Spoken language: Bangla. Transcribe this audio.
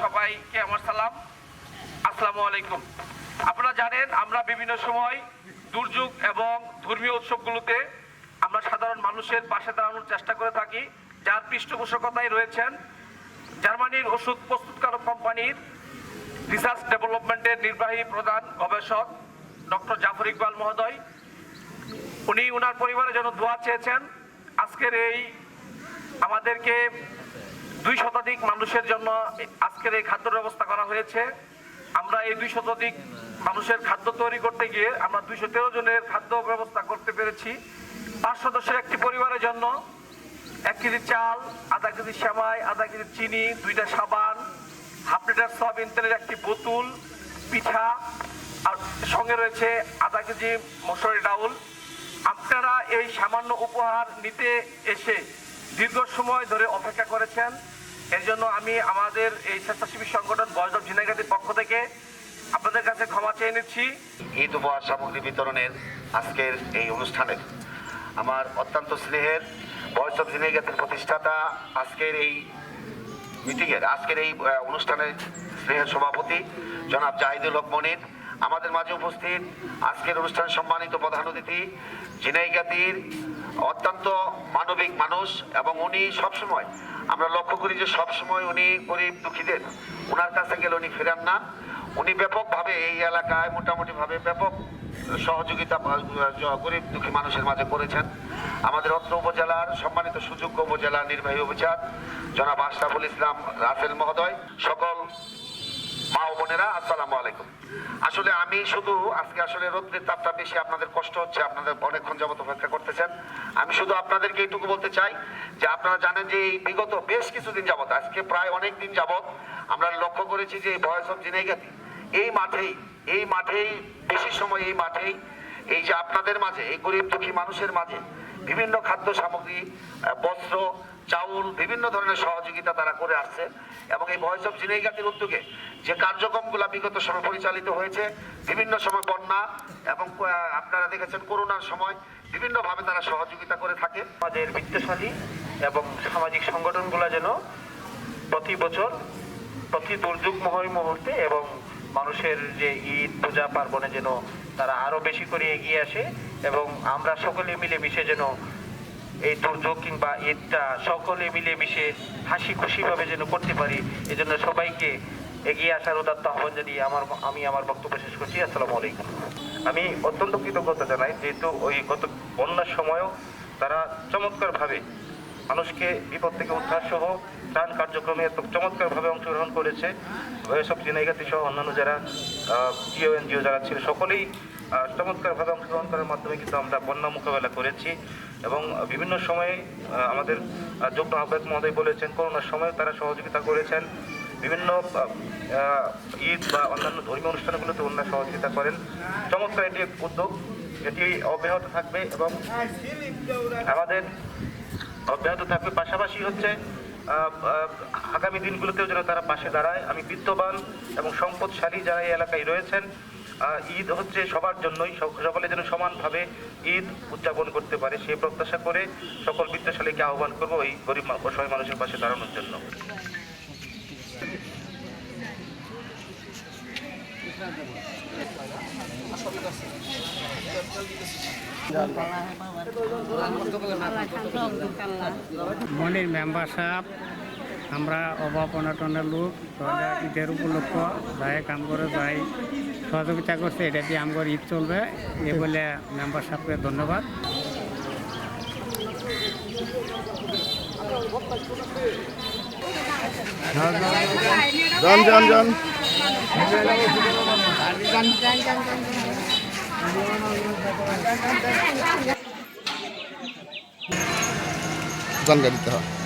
সবাইকে আমার সালাম। আসসালামু আলাইকুম। আপনারা জানেন, আমরা বিভিন্ন সময় দুর্যোগ এবং ধর্মীয় উৎসবগুলোতে আমরা সাধারণ মানুষের পাশে দাঁড়ানোর চেষ্টা করে থাকি। যার পৃষ্ঠপোষকতায় রয়েছেন জার্মানির ওষুধ প্রস্তুতকারক কোম্পানির রিসার্চ ডেভেলপমেন্টের নির্বাহী প্রধান গবেষক ডক্টর জাফর ইকবাল মহোদয়। উনি ওনার পরিবারের জন্য দোয়া চেয়েছেন, আজকের এই আমাদেরকে দুই শতাধিক মানুষের জন্য আজকের এই খাদ্য ব্যবস্থা করা হয়েছে। আমরা এই দুই শতাধিক মানুষের খাদ্য তৈরি করতে গিয়ে আমরা দুইশো তেরো জনের খাদ্য ব্যবস্থা করতে পেরেছি। পাঁচ সদস্যের একটি পরিবারের জন্য, এক কেজি চাল, আধা কেজি সেমাই, আধা কেজি চিনি, দুইটা সাবান, হাফ লিটার সয়াবিন তেলের একটি বোতল, পিঠা, আর সঙ্গে রয়েছে আধা কেজি মসুরি ডাউল। আপনারা এই সামান্য উপহার নিতে এসে দীর্ঘ সময় ধরে অপেক্ষা করেছেন। এর জন্য আমি আমাদের এই স্বেচ্ছাসেবী সংগঠন বয়স অফ ঝিনাইগাতির পক্ষ থেকে আপনাদের কাছে ক্ষমা চেয়ে নিচ্ছি। ঈদ উপহার সামগ্রী বিতরণের আজকের এই অনুষ্ঠানের আমার অত্যন্ত স্নেহের বয়স অফ জিনেগাতের প্রতিষ্ঠাতা আজকের এই মিটিংয়ের, আজকের এই অনুষ্ঠানের স্নেহের সভাপতি জনাব জাহিদুল হক মনির। আমাদের মাঝে উপস্থিত আজকের অনুষ্ঠানের সম্মানিত প্রধান অতিথি ঝিনাইগাতির অত্যন্ত মানবিক মানুষ এবং উনি সবসময়, আমরা লক্ষ্য করি যে সবসময় উনি গরিব দুঃখীদের ওনার কাছে গেলে উনি ফেরান না। উনি ব্যাপকভাবে এই এলাকায় মোটামুটিভাবে ব্যাপক সহযোগিতা গরিব দুঃখী মানুষের মাঝে করেছেন। আমাদের অত্র উপজেলার সম্মানিত সুযোগ্য উপজেলা নির্বাহী অফিসার জনাব আশরাফুল ইসলাম রাসেল মহোদয়, সকল মা ও বোনেরা, আসসালামু আলাইকুম। আসলে আমি শুধু আজকে আসলে রোদ্রের তাপটা বেশি আপনাদের কষ্ট হচ্ছে, আপনাদের অনেকক্ষণ যাবত অপেক্ষা করতেছেন। আমি শুধু আপনাদেরকে এইটুকু বলতে চাই যে আপনারা জানেন যে এই বিগত বেশ কিছুদিন যাবত আজকে প্রায় অনেক দিন যাবত আমরা লক্ষ্য করেছি যে ভয়েস অফ জিনাইগাতি এই মাঠেই এই মাঠেই, বেশি সময় এই মাঠেই, এই যে আপনাদের মাঝে, এই গরিব দুঃখী মানুষের মাঝে বিভিন্ন খাদ্য সামগ্রী বস্ত্র চাউল, বিভিন্ন ধরনের সহযোগিতা তারা করে আসছে এবং এই ভয়েস অফ জিনাইগাতির উদ্যোগে যে কার্যক্রমগুলো বিগত সময় পরিচালিত হয়েছে, বিভিন্ন সময় বন্যা এবং আপনারা দেখেছেন করোনার সময় বিভিন্নভাবে তারা সহযোগিতা করে থাকে। আমাদের বিত্তশালী এবং সামাজিক সংগঠনগুলো যেন প্রতি বছর, প্রতি দুর্যোগময় মুহূর্তে এবং মানুষের যে ঈদ, পূজা পার্বণে যেন তারা আরও বেশি করে এগিয়ে আসে এবং আমরা সকলে মিলেমিশে যেন এই দুর্যোগ কিংবা ঈদটা সকলে মিলেমিশে হাসি খুশিভাবে যেন করতে পারি, এজন্য সবাইকে এগিয়ে আসার উদাত্ত আহ্বান জানিয়ে আমার আমি আমার বক্তব্য শেষ করছি। আসসালামু আলাইকুম। আমি অত্যন্ত কৃতজ্ঞতা জানাই, যেহেতু ওই গত বন্যার সময়ও তারা চমৎকারভাবে মানুষকে বিপদ থেকে উদ্ধার সহ ত্রাণ কার্যক্রমে চমৎকারভাবে অংশগ্রহণ করেছে। অফ জিনাইগাতি সহ অন্যান্য যারা জিও, এনজিও যারা ছিল, সকলেই চমৎকারভাবে অংশগ্রহণ করার মাধ্যমে কিন্তু আমরা বন্যা মোকাবেলা করেছি এবং বিভিন্ন সময়ে আমাদের যুগ্ম আহ্বায়ক মহোদয় বলেছেন, করোনার সময় তারা সহযোগিতা করেছেন। বিভিন্ন ঈদ বা অন্যান্য ধর্মীয় অনুষ্ঠানগুলোতে ওনারা সহযোগিতা করেন। চমৎকার এটি উদ্যোগ, এটি অব্যাহত থাকবে এবং আমাদের অব্যাহত থাকবে। পাশাপাশি হচ্ছে আগামী দিনগুলোতেও যেন তারা পাশে দাঁড়ায়। আমি বিত্তবান এবং সম্পদশালী যারা এই এলাকায় রয়েছেন ঈদ হচ্ছে সবার জন্যই সকলে যেন সমানভাবে ঈদ উদযাপন করতে পারে সেই প্রত্যাশা করে সকল বিত্তশালীকে আহ্বান করব এই গরিব অসহায় মানুষের পাশে দাঁড়ানোর জন্য। মনির মেম্বার সাহেব আমরা অভাব অনাটনের লোক ঈদের উপলক্ষ যাই কাম করে যাই। সহযোগিতা করছে, এটা দিয়ে আমার ঈদ চলবে, এ বলে মেম্বার সাহেবকে ধন্যবাদ। যান গাড়িতে হ্যাঁ।